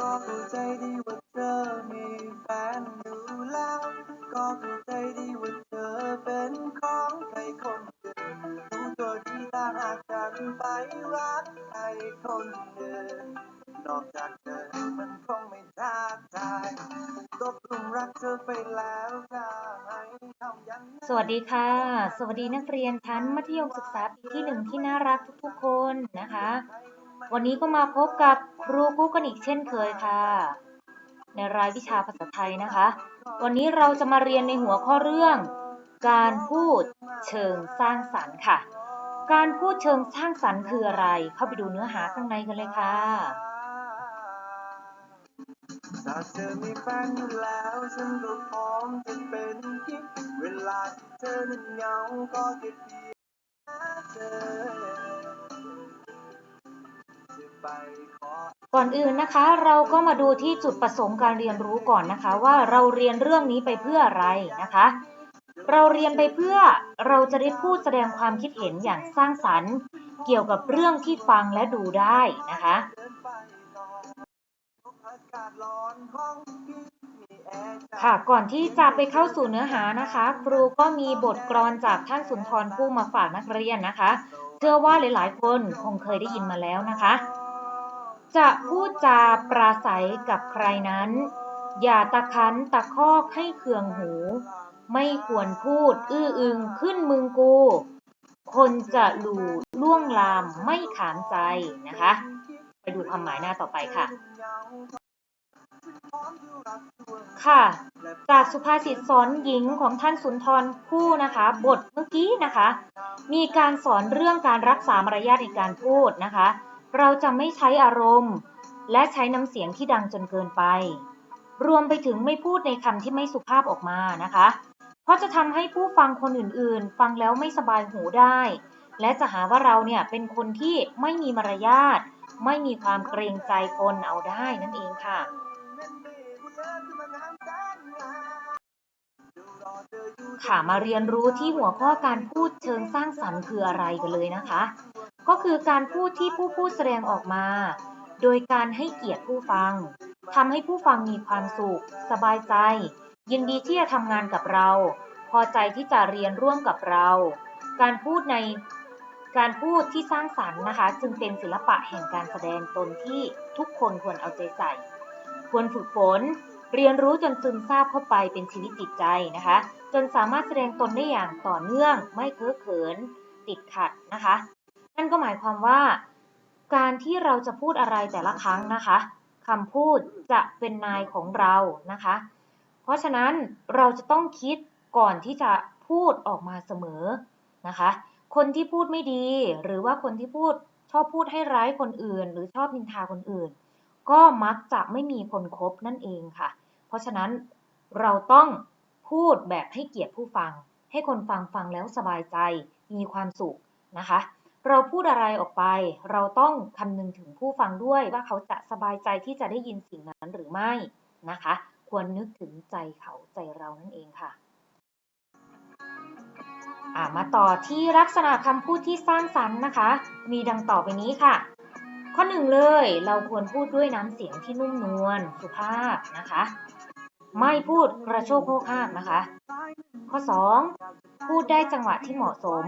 ก็เข้าใจดีว่าเธอมีแฟนอยู่แล้ว ก็เข้าใจดีว่าเธอเป็นของใครคนหนึ่งรู้ตัวดีถ้าหากฉันไปรักใครคนอื่นนอกจากเธอมันคงไม่ท้าทายตกหลุมรักเธอไปแล้วจะให้ทำยังไงสวัสดีค่ะ สวัสดีนักเรียนชั้นมัธยมศึกษาปีที่หนึ่งที่น่ารักทุกๆคนนะคะ วันนี้ก็มาพบกับครูกุ๊กกันอีกเช่นเคยค่ะ ในรายวิชาภาษาไทยนะคะ วันนี้เราจะมาเรียนในหัวข้อเรื่อง การพูดเชิงสร้างสรรค์ค่ะ การพูดเชิงสร้างสรรค์คืออะไร เข้าไปดูเนื้อหาข้างในกันเลยค่ะถ้าเธอมีแฟนอยู่แล้วฉันก็พร้อมจะเป็นคิดเวลาเธอนั้นเหงาก็แค่เพียงเธอ ก่อนอื่นนะคะ เราก็มาดูที่จุดประสงค์การเรียนรู้ก่อนนะคะ ว่าเราเรียนเรื่องนี้ไปเพื่ออะไรนะคะ เราเรียนไปเพื่อเราจะได้พูดแสดงความคิดเห็นอย่างสร้างสรรค์ เกี่ยวกับเรื่องที่ฟังและดูได้นะคะค่ะก่อนที่จะไปเข้าสู่เนื้อหานะคะ ครูก็มีบทกลอนจากท่านสุนทรภู่มาฝากนักเรียนนะคะ เชื่อว่าหลายๆ คนคงเคยได้ยินมาแล้วนะคะ จะพูดจาปราศัยกับใครนั้น อย่าตะคันตะคอกให้เคืองหู ไม่ควรพูดอื้ออึงขึ้นมึงกู คนจะหลู่ล่วงลามไม่ขามใจนะคะ ไปดูความหมายหน้าต่อไปค่ะ ค่ะ จากสุภาษิตสอนหญิงของท่านสุนทรภู่นะคะ บทเมื่อกี้นะคะ มีการสอนเรื่องการรักษามารยาทในการพูดนะคะ เราจะไม่ใช้อารมณ์ และใช้น้ำเสียงที่ดังจนเกินไป รวมไปถึงไม่พูดในคำที่ไม่สุภาพออกมานะคะ เพราะจะทำให้ผู้ฟังคนอื่นๆ ฟังแล้วไม่สบายหูได้ และจะหาว่าเราเนี่ยเป็นคนที่ไม่มีมารยาท ไม่มีความเกรงใจคนเอาได้นั่นเองค่ะ ค่ะมาเรียนรู้ที่หัวข้อการพูดเชิงสร้างสรรค์คืออะไรกันเลยนะคะ ก็คือการพูดที่ผู้พูดแสดงออกมา โดยการให้เกียรติผู้ฟังทำให้ผู้ฟังมีความสุข สบายใจ ยินดีที่จะทำงานกับเรา พอใจที่จะเรียนร่วมกับเรา การพูดในการพูดที่สร้างสรรค์นะคะ จึงเป็นศิลปะแห่งการแสดงตนที่ทุกคนควรเอาใจใส่ ควรฝึกฝน เรียนรู้จนซึมซาบเข้าไปเป็นชีวิตจิตใจนะคะ จนสามารถแสดงตนได้อย่างต่อเนื่อง ไม่เคอะเขิน ติดขัดนะคะ นั่นก็หมายความว่า การที่เราจะพูดอะไรแต่ละครั้งนะคะคำพูดจะเป็นนายของเรานะคะ เพราะฉะนั้นเราจะต้องคิดก่อนที่จะพูดออกมาเสมอนะคะ คนที่พูดไม่ดี หรือว่าคนที่พูดชอบพูดให้ร้ายคนอื่น หรือชอบนินทาคนอื่น ก็มักจะไม่มีคนคบนั่นเองค่ะ เพราะฉะนั้นเราต้องพูดแบบให้เกียรติผู้ฟัง ให้คนฟังฟังแล้วสบายใจมีความสุขนะคะ เราพูดอะไรออกไป เราต้องคำนึงถึงผู้ฟังด้วยว่าเขาจะสบายใจที่จะได้ยินสิ่งนั้นหรือไม่นะคะ ควรนึกถึงใจเขาใจเรานั่นเองค่ะมาต่อที่ลักษณะคำพูดที่สร้างสรรค์นะคะ มีดังต่อไปนี้ค่ะ ข้อหนึ่งเลย เราควรพูดด้วยน้ำเสียงที่นุ่มนวลสุภาพนะคะ ไม่พูดกระโชกโคกฮากนะคะ ข้อ 2 พูดได้จังหวะที่เหมาะสม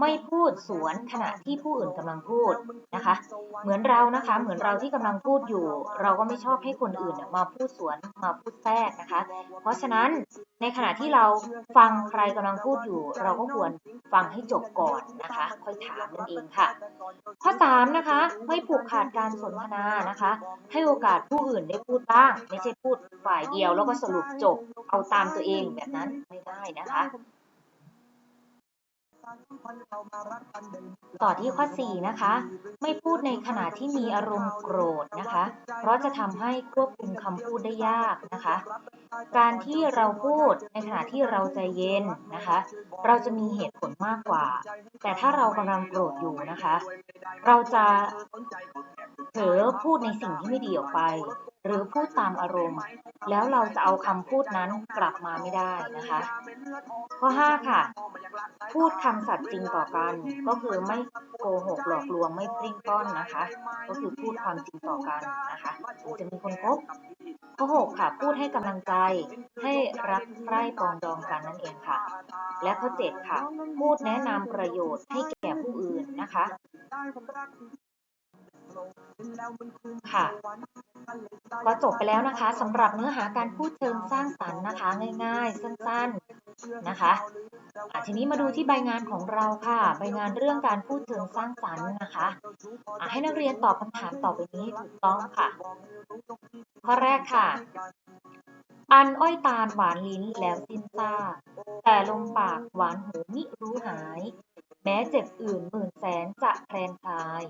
ไม่พูดสวนขณะที่ผู้อื่นกำลังพูดนะคะ เหมือนเรานะคะ เหมือนเราที่กำลังพูดอยู่ เราก็ไม่ชอบให้คนอื่นมาพูดสวนมาพูดแทรกนะคะ เพราะฉะนั้นในขณะที่เราฟังใครกำลังพูดอยู่ เราก็ควรฟังให้จบก่อนนะคะ ค่อยถามนั่นเองค่ะ ข้อ3นะคะ ไม่ผูกขาดการสนทนานะคะ ให้โอกาสผู้อื่นได้พูดบ้าง ไม่ใช่พูดฝ่ายเดียวแล้วก็สรุปจบเอาตามตัวเองแบบนั้นไม่ได้นะคะ ต่อที่ข้อ 4 นะคะ ไม่พูดในขณะที่มีอารมณ์โกรธนะคะ เพราะจะทำให้ควบคุมคำพูดได้ยากนะคะ การที่เราพูดในขณะที่เราใจเย็นนะคะ เราจะมีเหตุผลมากกว่า แต่ถ้าเรากำลังโกรธอยู่นะคะ เราจะเผลอพูดในสิ่งที่ไม่ดีออกไป หรือพูดตามอารมณ์ แล้วเราจะเอาคำพูดนั้นกลับมาไม่ได้นะคะ ข้อ 5 ค่ะ พูดคำสัตย์จริงต่อกัน ก็คือไม่โกหกหลอกลวงไม่ปลิ้นปล้อนนะคะ ก็คือพูดความจริงต่อกันนะคะถึงจะมีคนคบข้อ6ค่ะ พูดให้กำลังใจให้รักใคร่ปองดองกันนั่นเองค่ะ และข้อ7ค่ะ พูดแนะนำประโยชน์ให้แก่ผู้อื่นนะคะค่ะก็จบไปแล้วนะคะสำหรับเนื้อหาการพูดเชิงสร้างสรรค์นะคะ ง่ายๆ สั้นๆนะคะ ทีนี้มาดูที่ใบงานของเราค่ะ ใบงานเรื่องการพูดเชิงสร้างสรรค์นะคะอะให้นักเรียนตอบคำถามต่อไปนี้ถูกต้องค่ะ ข้อแรกค่ะ อันอ้อยตาลหวานลิ้นแล้วสิ้นซาแต่ลมปากหวานหูมิรู้หาย แม้เจ็บอื่นหมื่นแสนจะแคลนคลาย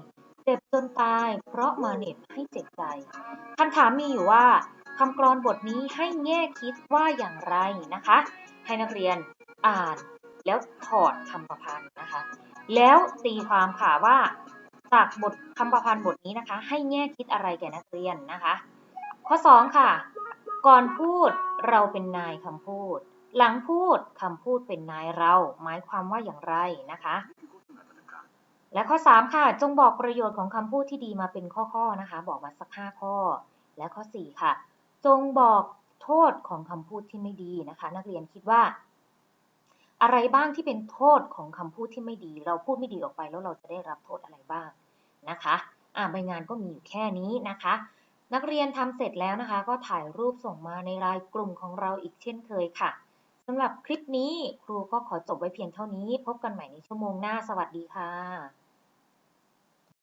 เจ็บจนตายเพราะมาเหน็บให้เจ็บใจคำถามมีอยู่ว่าคำกรอนบทนี้ให้แง่คิดว่าอย่างไรนะคะ ให้นักเรียนอ่าน แล้วถอดคำประพันธ์นะคะ แล้วตีความค่ะว่าจากบทคำประพันธ์บทนี้นะคะ ให้แง่คิดอะไรแก่นักเรียนนะคะ ข้อ 2 ค่ะ ก่อนพูดเราเป็นนายคำพูด หลังพูดคำพูดเป็นนายเรา หมายความว่าอย่างไรนะคะ และข้อ 3 ค่ะ จงบอกประโยชน์ของคำพูดที่ดีมาเป็นข้อๆนะคะ บอกมาสัก 5 ข้อ และข้อ 4 ค่ะ จงบอกโทษของคำพูดที่ไม่ดีนะคะ นักเรียนคิดว่า อะไรบ้างที่เป็นโทษของคำพูดที่ไม่ดี เราพูดไม่ดีออกไปแล้วเราจะได้รับโทษอะไรบ้างนะคะอ่าใบงานก็มีอยู่แค่นี้นะคะ นักเรียนทำเสร็จแล้วนะคะ ก็ถ่ายรูปส่งมาในไลน์กลุ่มของเราอีกเช่นเคยค่ะสำหรับคลิปนี้ครูก็ขอจบไว้เพียงเท่านี้ พบกันใหม่ในชั่วโมงหน้า สวัสดีค่ะ